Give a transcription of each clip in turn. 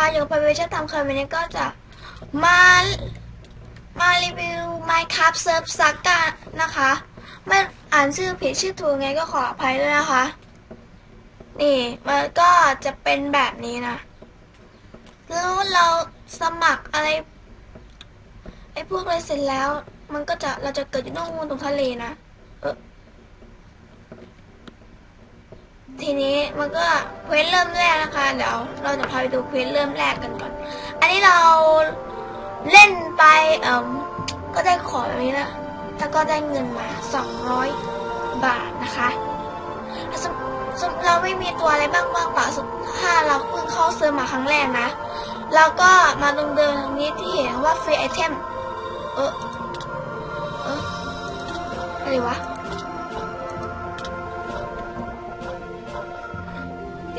นะคะอยู่กับเวชตามเคยวันนี้ก็จะมามารีวิว Minecraft Surf Saga นะคะ ไม่อ่านชื่อผิดชื่อถูกไงก็ขออภัยด้วยนะคะ นี่มันก็จะเป็นแบบนี้นะแล้เราสมัครอะไร ไอ้พวกอะไรเสร็จแล้ว มันก็จะเราจะเกิดอยู่ตรงตรงทะเลนะเออ ทีนี้มันก็เควสเริ่มแรกนะคะ เดี๋ยวเราจะพาไปดูเควสเริ่มแรกกันก่อน อันนี้เราเล่นไปเอ่มก็ได้ของแบบนี้นะ แล้วก็ได้เงินมา 200 บาทนะคะเราไม่มีตัวอะไรบ้างบ้างปล่าสมถ้าเราเพิ่งเข้าเซิร์ฟมาครั้งแรกนะ แล้วก็มาตรงเดินตรงนี้ที่เห็นว่าฟรีไอเทม เออเอออะไรวะ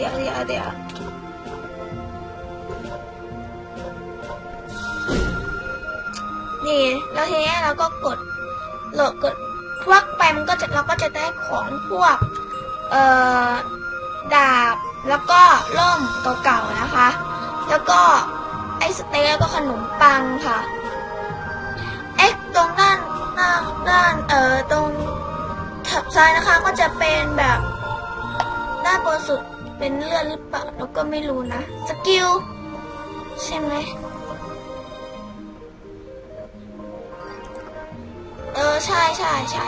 ดี๋ยวเดี๋ยวเดี๋ยวนี่แล้วทีนี้เราก็กดโหลดกดพวกไปมันก็จะเราก็จะได้ของพวก เอ่อ ดาบแล้วก็ล่มเก่าๆนะคะ แล้วก็ไอสเต็กแล้วก็ขนมปังค่ะเอ๊ะตรงด้านหน้าด้านเอ่อตรงถับซ้ายนะคะก็จะเป็นแบบด้านบนสุด เป็นเลือดหรือเปล่าเราก็ไม่รู้นะ สกิล ใช่ไหม เออ ใช่ใช่ใช่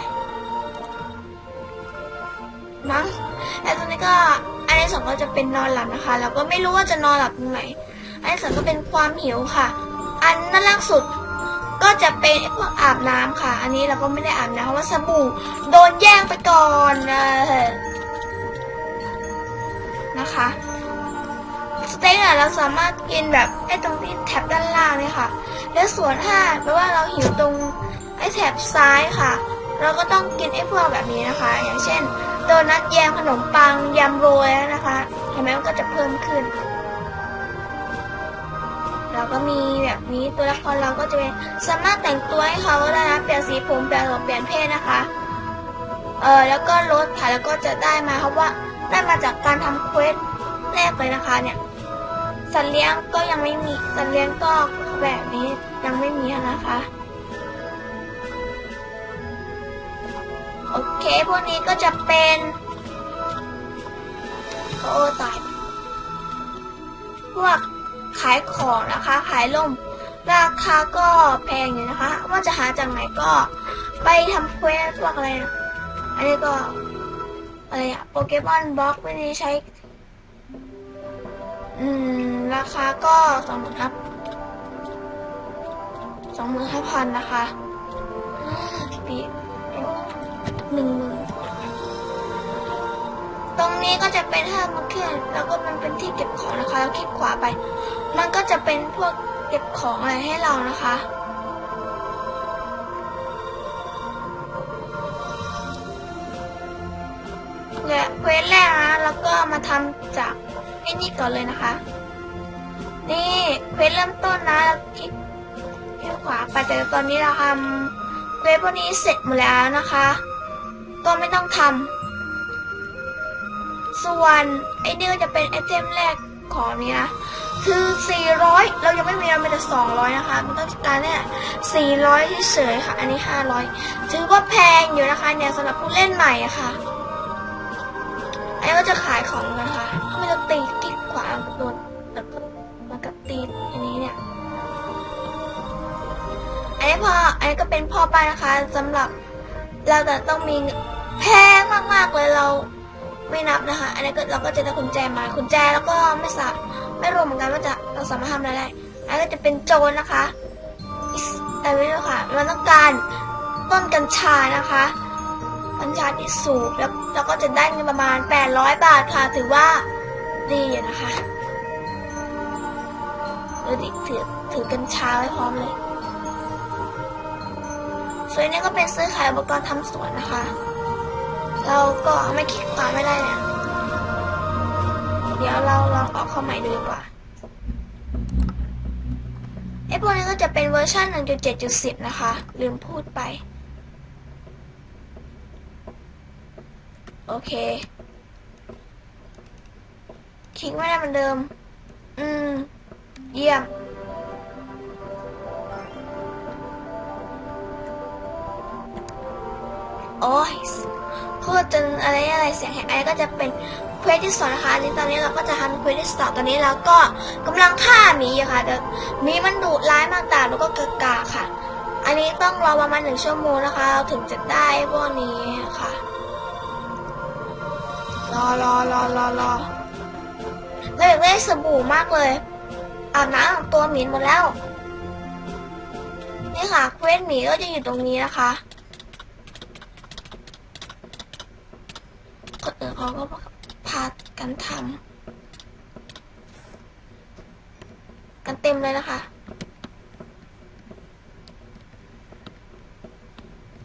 มั้งแต่ตรงนี้ก็ อันที่สองก็จะเป็นนอนหลับนะคะแล้วก็ไม่รู้ว่าจะนอนหลับตรงไหน อันที่สามก็เป็นความหิวค่ะ อันด้านล่างสุดก็จะเป็นพวกอาบน้ำค่ะ อันนี้เราก็ไม่ได้อาบน้ำเพราะว่าสบู่โดนแย่งไปก่อนเออ นะคะสเต็กอะเราสามารถกินแบบไอ้ตรงที่แถบด้านล่างเนี่ยค่ะ แล้วส่วนถ้าแปลว่าเราหิวตรงไอ้แถบซ้ายค่ะ เราก็ต้องกินไอ้พวกแบบนี้นะคะ อย่างเช่นโดนัทแยมขนมปังยำโรยนะคะเห็นไหมมันก็จะเพิ่มขึ้น เราก็มีแบบนี้ตัวละครเราก็จะเป็นสามารถแต่งตัวให้เขาได้นะเปลี่ยนสีผมเปลี่ยนผมเปลี่ยนเพศนะคะเออแล้วก็ลดค่ะแล้วก็จะได้มาเพราะว่า ได้มาจากการทำเควสแรกเลยนะคะเนี่ย สัตว์เลี้ยงก็ยังไม่มี สัตว์เลี้ยงก็แบบนี้ยังไม่มีนะคะ โอเคพวกนี้ก็จะเป็นโอ้ตายพวกขายของนะคะ ขายล่มราคาก็แพงอยู่นะคะ ว่าจะหาจากไหนก็ไปทำเควสพวกอะไรนะอันนี้ก็ อะไรอะโปเกมอนบล็อกไม่ได้ใช้ อืม ราคาก็สองหมื่นครับสองหมื่นห้าพันนะคะปีหนึ่งหมื่นตรงนี้ก็จะเป็นห้างมาเคลื่อนแล้วก็มันเป็นที่เก็บของนะคะ แล้วคลิกขวาไป มันก็จะเป็นพวกเก็บของอะไรให้เรานะคะ และเควสแรกนะแล้วก็มาทำจากไอ้นี่ก่อนเลยนะคะ นี่เควสเริ่มต้นนะแล้วคลิกคลิกขวาไปแต่ตอนนี้เราทำเควสพวกนี้เสร็จหมดแล้วนะคะ ก็ไม่ต้องทำส่วนไอ้นี่ก็จะเป็นไอเทมแรกของนี้นะคือ 400 เรายังไม่มีเรามีแต่200 นะคะ มันต้องการเนี่ย400ที่เฉยค่ะ อันนี้ 500 ถือว่าแพงอยู่นะคะเนี่ยสำหรับผู้เล่นใหม่อะ ค่ะอันนี้ก็จะขายของกันค่ะถ้ามันจะตีคลิกขวาโดนแล้วก็มันก็ตีอันนี้เนี่ยอันนี้พออันนี้ก็เป็นพ่อป้านนะคะสำหรับเราแต่ต้องมีแพงมากๆเลยเราไม่นับนะคะ อันนี้ก็เราก็จะได้กุญแจมากุญแจแล้วก็ไม่สาไม่รวมเหมือนกันว่าจะเราสามารถทำอะไรได้อันนี้ก็จะเป็นโจรนะคะอิสแต่ไม่รู้ค่ะเราต้องการต้นกัญชานะคะ กัญชาที่สูบแล้วเราก็จะได้เงินประมาณ 800 บาทค่ะถือว่าดีนะคะเออดิถือถือกัญชาไว้พร้อมเลย ส่วนนี้ก็เป็นซื้อขายอุปกรณ์ทำสวนนะคะ เราก็ไม่คิดความไม่ได้เนี่ยเดี๋ยวเราลองออกเข้าใหม่ดูดีกว่าไอ้พวกนี้ก็จะเป็นเวอร์ชัน1.7.10 นะคะ ลืมพูดไป โอเคคลิกไม่ได้เหมือนเดิม อืม เยี่ยม โอ้ยพูดจนอะไรอะไรเสียงแหบอะไรก็จะเป็นเควสที่สองนะคะอันนี้ตอนนี้เราก็จะทำเควสที่สองตอนนี้เราก็กำลังฆ่าหมีอยู่ค่ะแต่หมีมันดุร้ายมากตาแล้วก็กากาค่ะ อันนี้ต้องรอประมาณหนึ่งชั่วโมงนะคะ เราถึงจะได้พวกนี้ค่ะ รอรอรอรอรอเราอยากได้สบู่มากเลยอาบน้ำตัวหมีหมดแล้ว นี่ค่ะเควสหมีก็จะอยู่ตรงนี้นะคะคนอื่นเขาก็พากันทำกันเต็มเลยนะคะ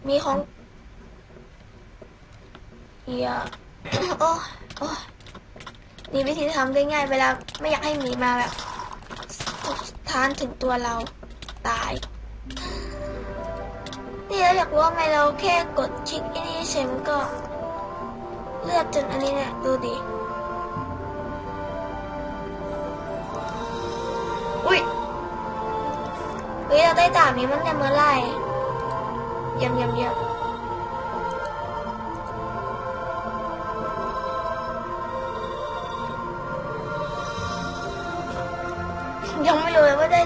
มีของเฮีย โอ้ยโอ้ยมีวิธีทำได้ง่ายเวลาไม่อยากให้หมีมาแบบทานถึงตัวเราตาย นี่เราอยากรู้ว่าทำไมเราแค่กดคลิกไอ้นี่เฉยมันก็ เลือดจนอันนี้เนี่ยดูดิอุ้ยเฮ้ยเราได้ดาบนี้มันจะเมื่อไหร่เยี่ยมเยี่ยมเยี่ย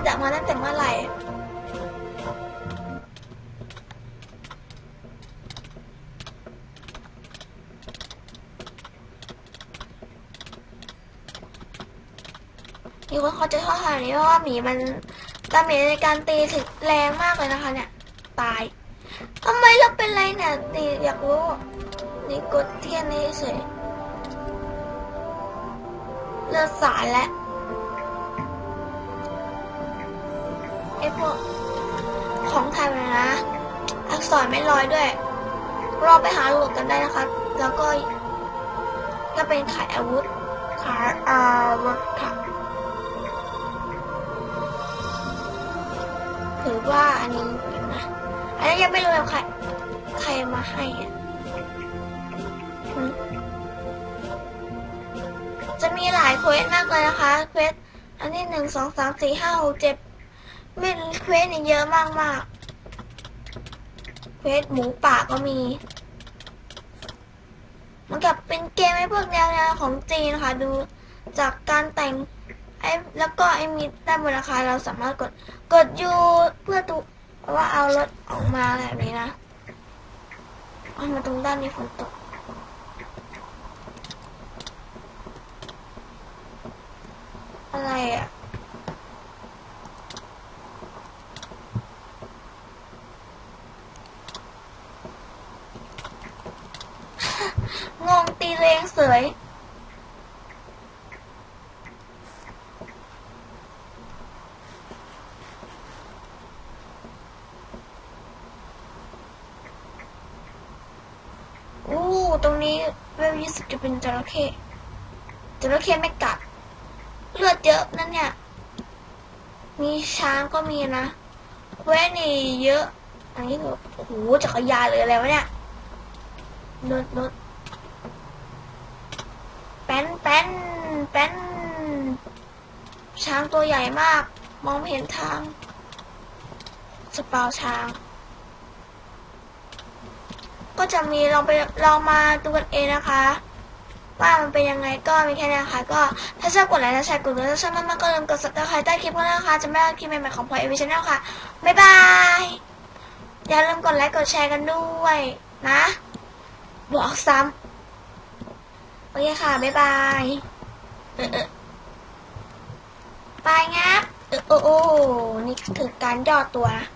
รู้เลยว่าได้ดาบมาตั้งแต่เมื่อไหร่มีคนเขาจะข้อหานี้เพราะว่าหมีมันดาเมจในการตีถึงแรงมากเลยนะคะ เนี่ย ตายทำไมเราเป็นไรเนี่ยตีอยากรู้นี่กดเทียนนี่เฉยเลือดสารแล้ว พวก ของไทยมันนะ อักษรไม่ลอยด้วย เราไปหาโหลดกันได้นะคะแล้วก็ก็เป็นขายอาวุธขายอาวุธค่ะถือว่าอันนี้นะอันนี้ยังไม่รู้เลยใครใครมาให้อะจะมีหลายเควสมากเลยนะคะเควสอันที่หนึ่งสองสามสี่ห้าหกเจ็ด มีเควสนี่เยอะมากมากเควสหมูป่าก็มีมันกับเป็นเกมไอ้พวกแนวแนวของจีนนะคะดูจากการแต่งไอ้แล้วก็ไอ้มีด้านบนราคาเราสามารถกดกดยูเพื่อดูว่าเอารถออกมาแบบนี้นะเอามาตรงด้านนี้ฝนตก อะไรอะ งงตีตัวเองเสย อู้ตรง นี้เวลยี่สิบจะเป็นจระเข้จระเข้ไม่กัด เลือดเยอะนั่นเนี่ย มีช้างก็มีนะเว้ยนี่เยอะ อันนี้คือโอ้โหจักรยานหรืออะไรวะเนี่ยรถรถแป้นแป้นแป้นช้างตัวใหญ่มาก มองไม่เห็นทาง สปาช้าง ก็จะมีลองไปลองมาดูกันเองนะคะว่ามันเป็นยังไงก็มีแค่นี้นะคะก็ถ้าชอบกดไลค์ถ้าใช่กดเลยถ้าชอบมากๆก็ลืมกด subscribe ใต้คลิปก็ได้นะคะจะไม่พลาดคลิปใหม่ๆของพลอยเอวิชแนลค่ะบ๊ายบายอย่าลืมกดไลค์กดแชร์กันด้วยนะบอกซ้ำโอเคค่ะบ๊ายบายเออเออบายงับโอ้โอ้นี่คือการย่อตัวนะ